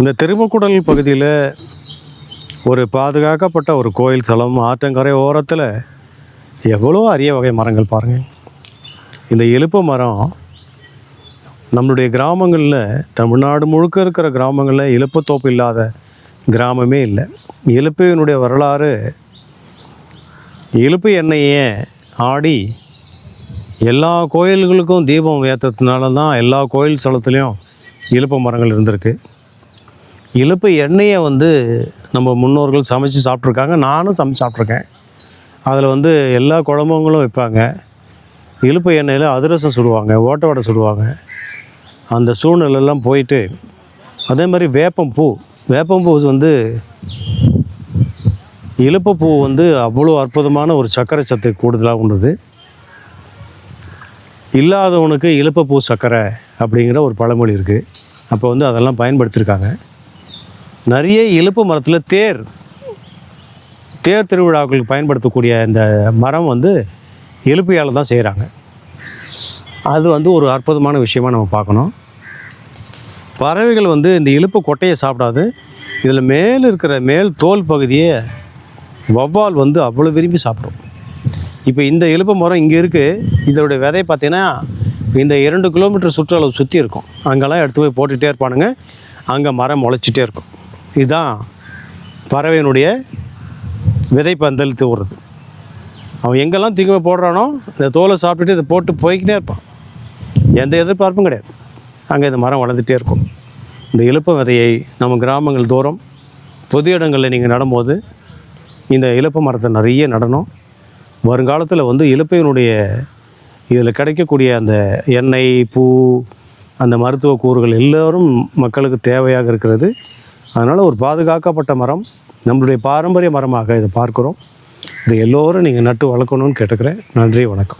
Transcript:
இந்த திருமக்குடல் பகுதியில் ஒரு பாதுகாக்கப்பட்ட ஒரு கோயில் தலம் ஆற்றங்கரை ஓரத்தில் எவ்வளோ அரிய வகை மரங்கள் பாருங்கள் இந்த இலுப்ப மரம் நம்மளுடைய கிராமங்களில் தமிழ்நாடு முழுக்க இருக்கிற கிராமங்களில் இலுப்பத்தோப்பு இல்லாத கிராமமே இல்லை. இலுப்பையினுடைய வரலாறு இலுப்பு எண்ணெயை ஆடி எல்லா கோயில்களுக்கும் தீபம் ஏற்றதுனால தான் எல்லா கோயில் ஸ்தலத்துலேயும் இலுப்ப மரங்கள் இருந்திருக்கு. இலுப்பு எண்ணெயை வந்து நம்ம முன்னோர்கள் சமைச்சு சாப்பிட்ருக்காங்க. நானும் சமைச்சு சாப்பிட்ருக்கேன். அதில் வந்து எல்லா குழம்புங்களும் வைப்பாங்க. இழுப்பு எண்ணெயில் அதிரசம் சுடுவாங்க ஓட்ட வடை சுடுவாங்க. அந்த சூழ்நிலையெல்லாம் போயிட்டு அதே மாதிரி வேப்பம்பூ வேப்பம்பூ வந்து இலுப்பப்பூ வந்து அவ்வளோ அற்புதமான ஒரு சர்க்கரை சத்து கூடுதலாக உண்டுது. இல்லாதவனுக்கு இலுப்பப்பூ சர்க்கரை அப்படிங்கிற ஒரு பழமொழி இருக்குது அப்போ வந்து அதெல்லாம் பயன்படுத்தியிருக்காங்க. நிறைய இழுப்பு மரத்தில் தேர். தேர் திருவிழாக்களுக்கு பயன்படுத்தக்கூடிய இந்த மரம் வந்து இலுப்பையால் தான் செய்கிறாங்க அது வந்து ஒரு அற்புதமான விஷயமா நம்ம பார்க்கணும். பறவைகள் வந்து இந்த இழுப்பு கொட்டையை சாப்பிடாது. இதில் மேல் இருக்கிற மேல் தோல் பகுதியை வௌவால் வந்து அவ்வளோ விரும்பி சாப்பிடும். இப்போ இந்த இழுப்பு மரம் இங்கே இருக்குது இதோடைய விதை பார்த்திங்கன்னா இந்த இரண்டு கிலோமீட்டர் சுற்றளவு சுற்றி இருக்கும். அங்கெல்லாம் எடுத்து போய் போட்டுகிட்டே இருப்பானுங்க. அங்கே மரம் முளைச்சிட்டே இருக்கும். இதுதான் பறவையினுடைய விதை பந்தல் தூவுறது அவன் எங்கெல்லாம் தூக்கி போடுறானோ இந்த தோலை சாப்பிட்டுட்டு இதை போட்டு போய்க்கிட்டே இருப்பான். எந்த எதிர்பார்ப்பும் கிடையாது. அங்கே இந்த மரம் வளர்ந்துட்டே இருக்கும். இந்த இலுப்ப விதையை நம்ம கிராமங்கள் தோறும் பொது இடங்களில் நீங்கள் நடும்போது இந்த இலுப்ப மரத்தை நிறைய நடணும். வருங்காலத்தில் வந்து இழுப்பையினுடைய இதில் கிடைக்கக்கூடிய அந்த எண்ணெய் பூ அந்த மருத்துவ கூறுகள் எல்லோரும் மக்களுக்கு தேவையாக இருக்கிறது. அதனால் ஒரு பாதுகாக்கப்பட்ட மரம் நம்மளுடைய பாரம்பரிய மரமாக இதை பார்க்குறோம். இதை எல்லோரும் நீங்கள் நட்டு வளர்க்கணும்னு கேட்டுக்கிறேன். நன்றி வணக்கம்.